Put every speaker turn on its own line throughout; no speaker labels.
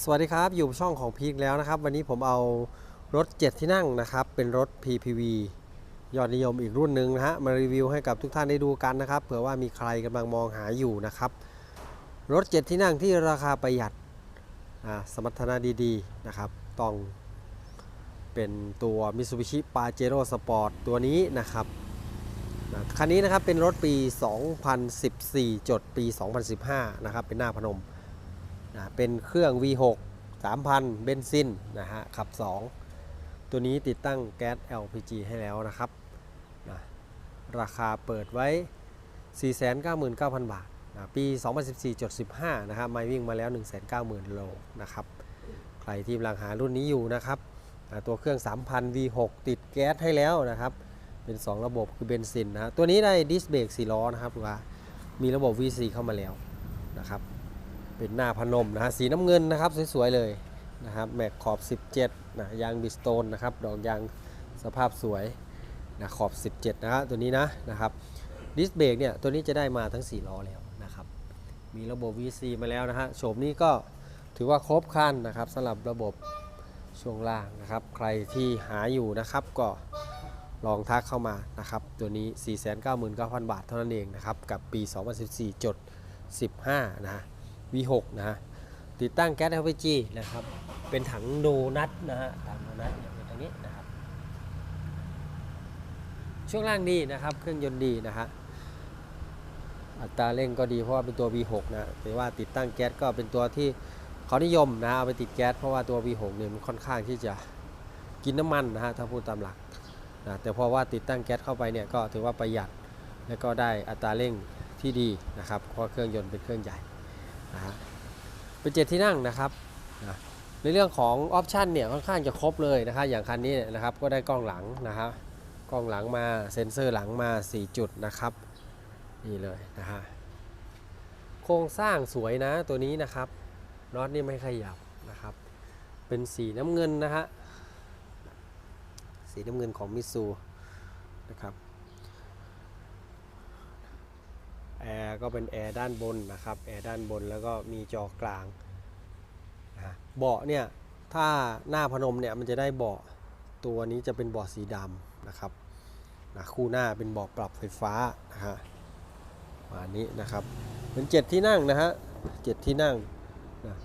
สวัสดีครับ อยู่ช่องของพีคแล้วนะครับ วันนี้ผมเอารถ 7 ที่นั่งนะครับ เป็นรถ PPV ยอดนิยมอีกรุ่นหนึ่งนะฮะมารีวิวให้กับทุกท่านได้ดูกันนะครับเผื่อว่ามีใครกำลังมองหาอยู่นะครับ รถ 7 ที่นั่งที่ราคาประหยัดอ่าสมรรถนะดีๆนะครับ ต้องเป็นตัว Mitsubishi Pajero Sport ตัวนี้นะครับคันนี้นะครับเป็นรถปี 2014 จดปี 2015 นะครับเป็นหน้าพนม นะเป็นเครื่อง V6 3,000 เบนซินนะฮะขับ 2 ตัวนี้ติดตั้งแก๊ส LPG ให้แล้วนะครับนะราคาเปิดไว้ 499,000 บาทนะปี 2014.15นะครับไม่วิ่งมาแล้ว 190,000 โลนะครับ ใครที่กำลังหารุ่นนี้อยู่นะครับอ่าตัวเครื่อง 3,000 V6 ติดแก๊สให้แล้วนะครับ เป็น 2 ระบบคือเบนซินนะตัวนี้ได้ดิสเบรก4ล้อนะครับลูกค้ามีระบบ V4 เข้ามาแล้วนะครับ เป็นหน้าพนมนะฮะสีน้ำเงินนะครับสวยๆเลยนะครับแม็กขอบ 17นะยางบิสโตนนะครับดอกยางสภาพสวยนะขอบ 17 นะฮะตัวนี้นะนะครับดิสเบรกเนี่ยตัวนี้จะได้มาทั้ง 4 ล้อแล้วนะครับมีระบบ VC มาแล้วนะฮะโฉมนี้ก็ถือว่าครบครันนะครับสำหรับระบบช่วงล่างนะครับ ใครที่หาอยู่นะครับก็ลองทักเข้ามานะครับ ตัวนี้ 499,000 บาทเท่านั้นเองนะครับ กับปี 2014จด15 นะฮะ V6 นะฮะติดตั้งแก๊ส LPG นะครับ เป็นถังโดนัทนะฮะถังโดนัทเนี่ยเป็นทางนี้นะครับ ช่วงล่างดีนะครับ เครื่องยนต์ดีนะฮะอัตราเร่งก็ดีเพราะว่าเป็นตัว V6 นะแต่ว่าติดตั้งแก๊สก็เป็นตัวที่เขานิยมนะเอาไปติดแก๊สเพราะว่าตัว V6 เนี่ยมันค่อนข้างที่จะกินน้ำมันนะฮะถ้าพูดตามหลักนะแต่เพราะว่าติดตั้งแก๊สเข้าไปเนี่ยก็ถือว่าประหยัด และก็ได้อัตราเร่งที่ดีนะครับเพราะเครื่องยนต์เป็นเครื่องใหญ่ นะฮะเป็นเจ็ดที่นั่งนะครับนะในเรื่องของออปชันเนี่ยค่อนข้างจะครบเลยนะครับอย่างคันนี้เนี่ยนะครับก็ได้กล้องหลังนะฮะกล้องหลังมาเซ็นเซอร์หลังมา 4 จุดนะครับนี่เลยนะฮะโครงสร้างสวยนะตัวนี้นะครับน็อตนี่ไม่ขยับนะครับ เป็นสีน้ำเงินนะฮะสีน้ำเงินของมิซูนะครับ แอร์ก็เป็นแอร์ด้านบนนะครับแอร์ด้านบนแล้วก็มีจอกลางนะเบาะเนี่ยถ้าหน้าพนมเนี่ยมันจะได้เบาะตัวนี้จะเป็นเบาะสีดำนะครับนะคู่หน้าเป็นเบาะปรับไฟฟ้านะฮะมานี้นะครับเป็นเจ็ดที่นั่งนะฮะเจ็ดที่นั่งนะ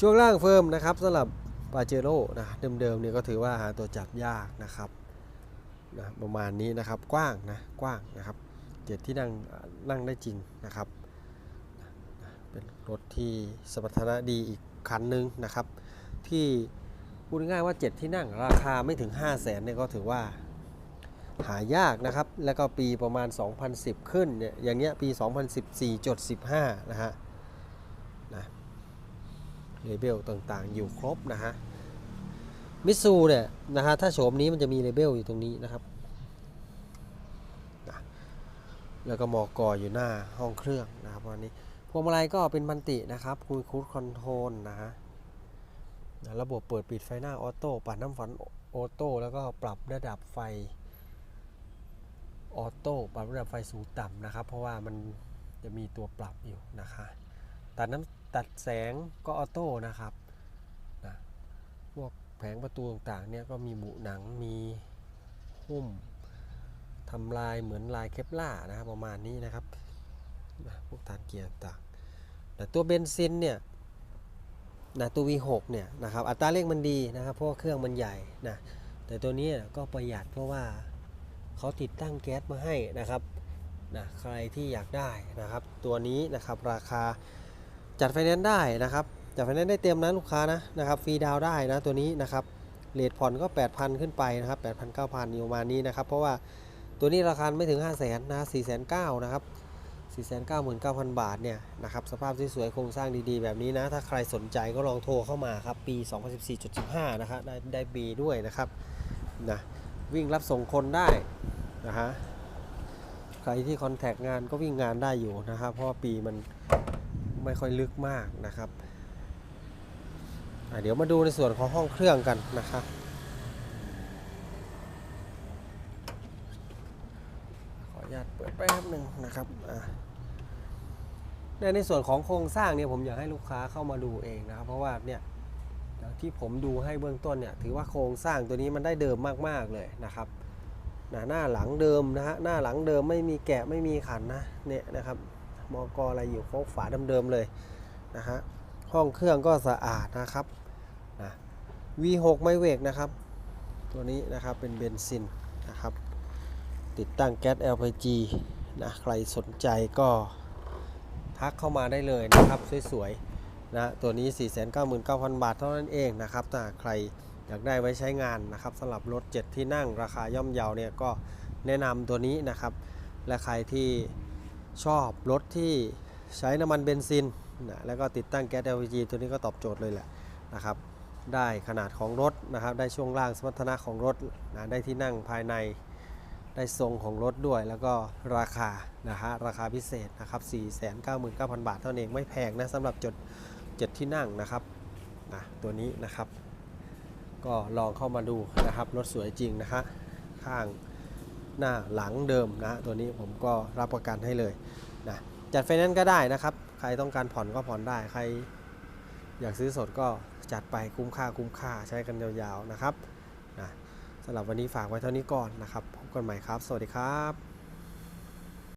ช่วงล่างเฟิร์มนะครับสำหรับปาเจโร่นะเดิมๆเนี่ยก็ถือว่าหาตัวจับยากนะครับนะประมาณนี้นะครับกว้างนะกว้างนะครับ เจ็ดที่นั่งนั่งได้จริงนะครับ เป็นรถที่สมรรถนะดีอีกคันหนึ่งนะครับ ที่พูดง่ายๆว่า 7 ที่นั่งราคาไม่ถึง 5 0 0แสนเนี่ยก็ถือว่าหายากนะครับ แล้วก็ปีประมาณ 2010 ขึ้นเนี่ยอย่างเงี้ยปี 2014จด15 นะฮะนะเลเบลต่างๆ อยู่ครบนะฮะมิตซูเนี่ยนะฮะถ้าโฉมนี้มันจะมีเลเบลอยู่ตรงนี้นะครับ แล้วก็มอกออยู่หน้าห้องเครื่องนะครับวันนี้พวงมาลัยก็เป็นมันตินะครับคุยคูดคอนโทรลนะฮะนะระบบเปิดปิดไฟหน้าออโต้ปัดน้ำฝนออโต้แล้วก็ปรับระดับไฟออโต้ปรับระดับไฟสูงต่ำนะครับ เพราะว่ามันจะมีตัวปรับอยู่นะคะตัดน้ำตัดแสงก็ออโต้นะครับนะพวกแผงประตูต่างๆเนี่ยก็มีบุหนังมีหุ้ม ทำลายเหมือนลายเคปล่านะครับประมาณนี้นะครับพวกฐานเกียร์ต่างแต่ตัวเบนซินเนี่ยนะตัว V6 เนี่ยนะครับอัตราเร่งมันดีนะครับเพราะเครื่องมันใหญ่นะแต่ตัวนี้ก็ประหยัดเพราะว่าเขาติดตั้งแก๊สมาให้นะครับนะใครที่อยากได้นะครับ ตัวนี้นะครับราคาจัดไฟแนนซ์ได้นะครับจัดไฟแนนซ์ได้เต็มนะลูกค้านะนะครับฟรีดาวได้นะตัวนี้นะครับเลทผ่อนก็ 8,000 ขึ้นไปนะครับ8,000 9,000อยู่ประมาณนี้นะครับ เพราะว่า ตัวนี้ราคาไม่ถึง 5 0 0 0 0นนะ4 9 0 0 0นะครับ 499,000 บาทเนี่ยนะครับสภาพสวยๆโครงสร้างดีๆ แบบนี้นะ ถ้าใครสนใจก็ลองโทรเข้ามาครับ ปี 2014.15 นะครับได้ได้บีด้วยนะครับนะวิ่งรับส่งคนได้นะฮะใครที่คอนแทคงานก็วิ่งงานได้อยู่นะครับ เพราะปีมันไม่ค่อยลึกมากนะครับเดี๋ยวมาดูในส่วนของห้องเครื่องกันนะครับ ขออนุ ญาตเปิดแป๊บหนึ่งนะครับในในส่วนของโครงสร้างเนี่ยผมอยากให้ลูกค้าเข้ามาดูเองนะครับ เพราะว่าเนี่ยที่ผมดูให้เบื้องต้นเนี่ยถือว่าโครงสร้างตัวนี้มันได้เดิมมากๆเลยนะครับนะหน้าหลังเดิมนะฮะหน้าหลังเดิมไม่มีแกะไม่มีขันนะเนี่ยนะครับมอกอะไรอยู่โคกฝาเดิมๆเลยนะฮะห้องเครื่องก็สะอาดนะครับนะ V6 ไมเวกนะครับ ตัวนี้นะครับเป็นเบนซินนะครับ ติดตั้งแก๊ส LPG นะใครสนใจก็ทักเข้ามาได้เลยนะครับ สวยๆนะตัวนี้ 499,000 บาทเท่านั้นเองนะครับถ้าใครอยากได้ไว้ใช้งานนะครับสำหรับรถ 7 ที่นั่งราคาย่อมเยาเนี่ยก็แนะนำตัวนี้นะครับ และใครที่ชอบรถที่ใช้น้ำมันเบนซินนะแล้วก็ติดตั้งแก๊ส LPG ตัวนี้ก็ตอบโจทย์เลยแหละนะครับได้ขนาดของรถนะครับ ได้ช่วงล่างสมรรถนะของรถนะได้ที่นั่งภายใน ได้ทรงของรถด้วยแล้วก็ราคานะฮะราคาพิเศษนะครับ 499,000 บาทเท่านั้นเองไม่แพงนะสำหรับจดจ็ดที่นั่งนะครับนะตัวนี้นะครับ ก็ลองเข้ามาดูนะครับ รถสวยจริงนะฮะข้างหน้าหลังเดิมนะตัวนี้ผมก็รับประกันให้เลยนะจัดไฟแนนซ์ก็ได้นะครับ ใครต้องการผ่อนก็ผ่อนได้ใคร อยากซื้อสดก็จัดไปคุ้มค่าคุ้มค่าใช้กันยาวๆนะครับ สำหรับวันนี้ฝากไว้เท่านี้ก่อนนะครับ พบกันใหม่ครับ สวัสดีครับ